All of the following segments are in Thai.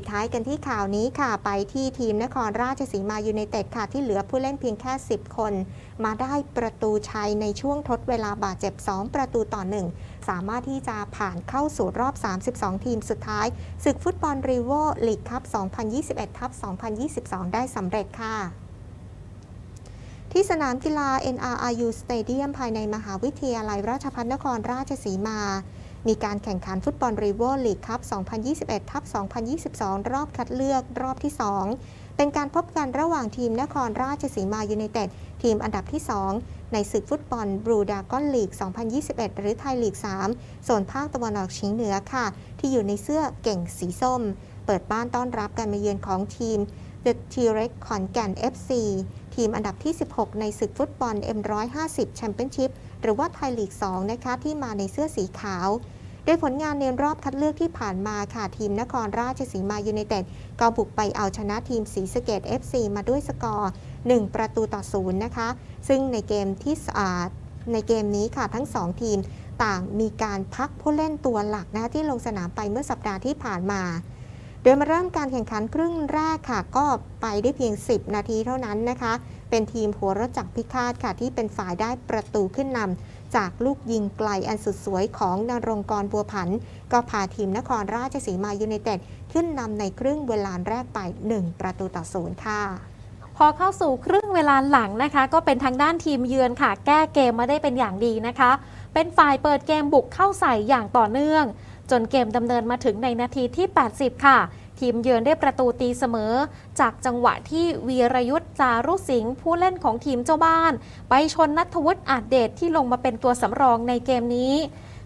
ปิดท้ายกันที่ข่าวนี้ค่ะ ไปที่ทีมนครราชสีมายูไนเต็ดค่ะ ที่เหลือผู้เล่นเพียงแค่ 10 คน มาได้ประตูชัยในช่วงทดเวลาบาดเจ็บ 2 ประตูต่อ 1 สามารถที่จะผ่านเข้าสู่รอบ 32 ทีมสุดท้าย ศึกฟุตบอลรีโวลีกคัพ 2021ทับ2022 ได้สำเร็จค่ะที่สนามกีฬา NRRU Stadium ภายในมหาวิทยาลัยราชภัฏนครราชสีมา มีการแข่งขันฟุตบอลรีโวลีกคัพ 2021 ทับ 2022 รอบคัดเลือกรอบที่ 2 เป็นการพบกันระหว่างทีมนครราชสีมายูไนเต็ดทีมอันดับที่ 2 ในศึกฟุตบอลบรูดากอนลีก 2021 หรือไทยลีก3โซนภาคตะวันออกเฉียงเหนือค่ะ ที่อยู่ในเสื้อเก่งสีส้ม เปิดบ้านต้อนรับการมาเยือนของทีม The T-Rex ขอนแก่น FC ทีมอันดับที่ 16 ในศึกฟุตบอล M150 Championship หรือว่าไทยลีก 2 นะคะ ที่มาในเสื้อสีขาว โดยผลงานในรอบคัดเลือกที่ผ่านมาค่ะ ทีมนครราชสีมายูไนเต็ดก็บุกไปเอาชนะทีมศรีสะเกด FC มาด้วยสกอร์ 1 ประตูต่อศูนย์นะคะ ซึ่งในเกมที่อ่าในเกมนี้ค่ะทั้ง 2 ทีมต่างมีการพักผู้เล่นตัวหลักนะคะที่ลงสนามไปเมื่อสัปดาห์ที่ผ่านมา โดยมาเริ่มการแข่งขันครึ่งแรกค่ะ ก็ไปได้เพียง 10 นาทีเท่านั้นนะคะ เป็นทีมหัวรถจักรพิฆาตค่ะ ที่เป็นฝ่ายได้ประตูขึ้นนำจากลูกยิงไกลอันสุดสวยของนรงกรบัวผัน ก็พาทีมนครราชสีมายูไนเต็ดขึ้นนำในครึ่งเวลาแรกไป 1 ประตูต่อศูนย์ค่ะพอเข้าสู่ครึ่งเวลาหลังนะคะ ก็เป็นทางด้านทีมเยือนค่ะ แก้เกมมาได้เป็นอย่างดีนะคะ เป็นฝ่ายเปิดเกมบุกเข้าใส่อย่างต่อเนื่อง จนเกมดำเนินมาถึงในนาทีที่ 80 ค่ะ ทีมเยือนได้ประตูตีเสมอ จากจังหวะที่วีรยุทธ์จารุสิงห์ผู้เล่นของทีมเจ้าบ้าน ไปชนนัทวุฒิอาจเดชที่ลงมาเป็นตัวสำรองในเกมนี้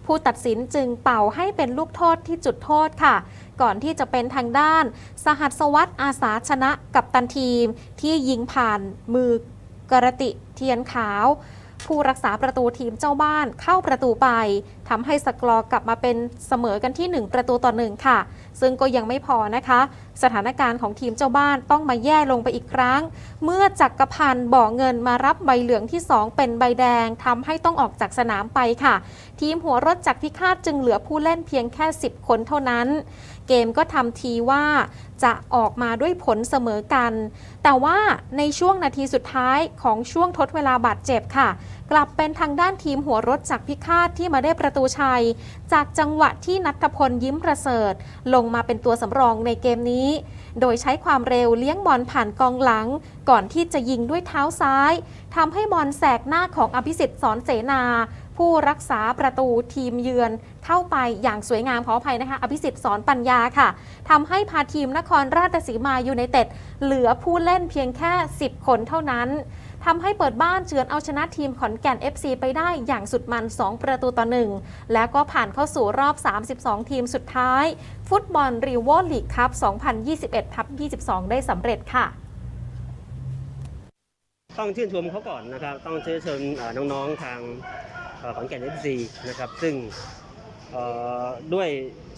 ผู้ตัดสินจึงเป่าให้เป็นลูกโทษที่จุดโทษค่ะก่อนที่จะเป็นทางด้าน สหัสวัตอาสาชนะกับตันทีม ที่ยิงผ่านมือกระติเทียนขาว ผู้รักษาประตูทีมเจ้าบ้านเข้าประตูไปทำให้สกอร์กลับมาเป็นเสมอกันที่ 1 ประตูต่อหนึ่งค่ะ ซึ่งก็ยังไม่พอนะคะ สถานการณ์ของทีมเจ้าบ้านต้องมาแย่ลงไปอีกครั้ง เมื่อจักรพันธ์บ่อเงินมารับใบเหลืองที่ 2 เป็นใบแดงทำให้ต้องออกจากสนามไปค่ะ ทีมหัวรถจักรพิฆาตจึงเหลือผู้เล่นเพียงแค่ 10 คนเท่านั้น เกมก็ทำทีว่าจะออกมาด้วยผลเสมอกัน แต่ว่าในช่วงนาทีสุดท้ายของช่วงทดเวลาบาดเจ็บค่ะ กลับเป็นทางด้านทีมหัวรถจากพิฆาตที่มาได้ประตูชัย จากจังหวะที่นัทพลยิ้มประเสริฐ ลงมาเป็นตัวสำรองในเกมนี้ โดยใช้ความเร็วเลี้ยงบอลผ่านกองหลัง ก่อนที่จะยิงด้วยเท้าซ้ายทำให้บอลแสกหน้าของอภิสิทธิ์สอนเสนา ผู้รักษาประตูทีมเยือน เข้าไปอย่างสวยงามขออภัยนะคะ อภิสิทธิ์สอนปัญญาค่ะทำให้พาทีมนครราชสีมายูไนเต็ดเหลือผู้เล่นเพียงแค่ 10 คนเท่านั้น ทำให้เปิดบ้านเฉือนเอาชนะทีมขอนแก่น FC ไปได้อย่างสุดมัน 2 ประตูต่อ1แล้วก็ผ่านเข้าสู่รอบ 32 ทีมสุดท้าย ฟุตบอลรีวอลลีกคัพ2021ทับ22 ได้สำเร็จค่ะ ต้องชื่นชมเขาก่อนนะครับ ต้องชื่นชมน้องๆทางขอนแก่นเอฟซีนะครับ ซึ่งด้วย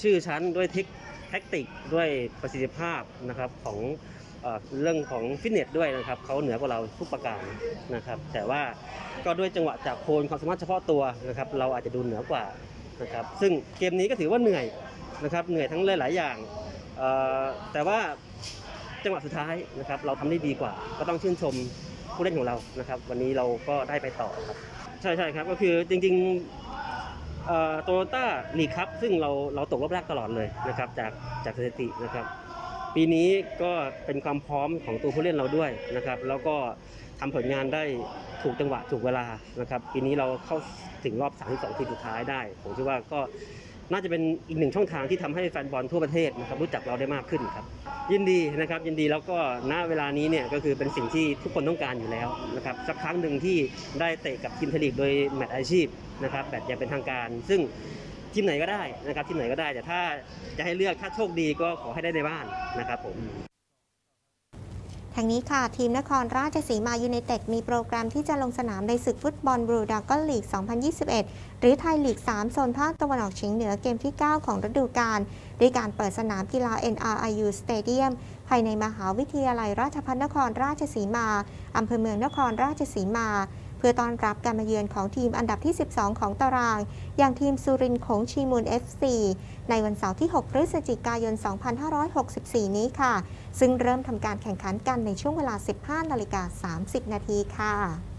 ชื่อชั้นด้วยเทคแท็กติกด้วยประสิทธิภาพนะครับของ เรื่องของฟิตเนสด้วยนะครับเขาเหนือกว่าเราทุกประการนะครับ แต่ว่าก็ด้วยจังหวะจากโคนความสามารถเฉพาะตัวนะครับ เราอาจจะดูเหนือกว่านะครับ ซึ่งเกมนี้ก็ถือว่าเหนื่อยนะครับเหนื่อยทั้งหลาย ๆ อย่างแต่ว่าจังหวะสุดท้ายนะครับ เราทำได้ดีกว่า ก็ต้องชื่นชมผู้เล่นของเรานะครับ วันนี้เราก็ได้ไปต่อครับ ใช่ใช่ครับก็คือจริงๆโตโยต้าลีกครับซึ่งเราเราตกรอบแรกตลอดเลยนะครับ จากจากสถิตินะครับ ปีนี้ก็เป็นความพร้อมของตัวผู้เล่นเราด้วยนะครับ แล้วก็ทำผลงานได้ถูกจังหวะถูกเวลานะครับ ปีนี้เราเข้าถึงรอบ 32 ทีมสุดท้ายได้ ผมคิดว่าก็น่าจะเป็นอีกหนึ่งช่องทางที่ทำให้แฟนบอลทั่วประเทศนะครับรู้จักเราได้มากขึ้นครับยินดีนะครับยินดีแล้วก็ณเวลานี้เนี่ยก็คือเป็นสิ่งที่ทุกคนต้องการอยู่แล้วนะครับสักครั้งหนึ่งที่ได้เตะกับทีมไทยลีกโดยแมตช์อาชีพนะครับแบบอย่างเป็นทางการ ซึ่ง ทีมไหนก็ได้นะครับทีมไหนก็ได้แต่ถ้าจะให้เลือกถ้าโชคดีก็ขอให้ได้ในบ้านนะครับผมทางนี้ค่ะ ทีมนครราชสีมายูไนเต็ดมีโปรแกรมที่จะลงสนามในศึกฟุตบอลบรูดากอนลีก 2021 หรือไทยลีก 3 โซนภาคตะวันออกเฉียงเหนือเกมที่ 9 ของฤดูกาลด้วยการเปิดสนามกีฬา NRIU Stadium ภายในมหาวิทยาลัยราชภัฏนครราชสีมา อำเภอเมืองนครราชสีมา พื่อพื่อต้อนรับการมาเยือนของทีมอันดับที่ 12 ของตาราง อย่างทีมสุรินทร์ขงชีมูล FC ในวันเสาร์ที่ 6 พฤศจิกายน 2564 นี้ค่ะ ซึ่งเริ่มทำการแข่งขันกันในช่วงเวลา 15 นาฬิกา 30 นาทีค่ะ